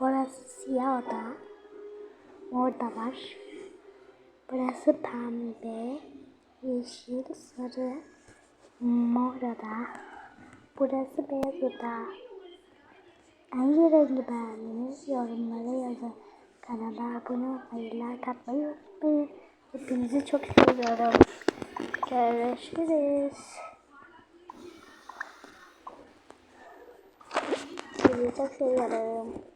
Burası siyah oda. Mor da var. Burası pembe, yeşil, sarı, mor oda. Burası beyaz oda. Hangi rengi beğendiniz? Yorumlara yazın. Kanala abone olmayı, like unutmayın. Hepinizi çok seviyorum. Görüşürüz. Sizi çok seviyorum.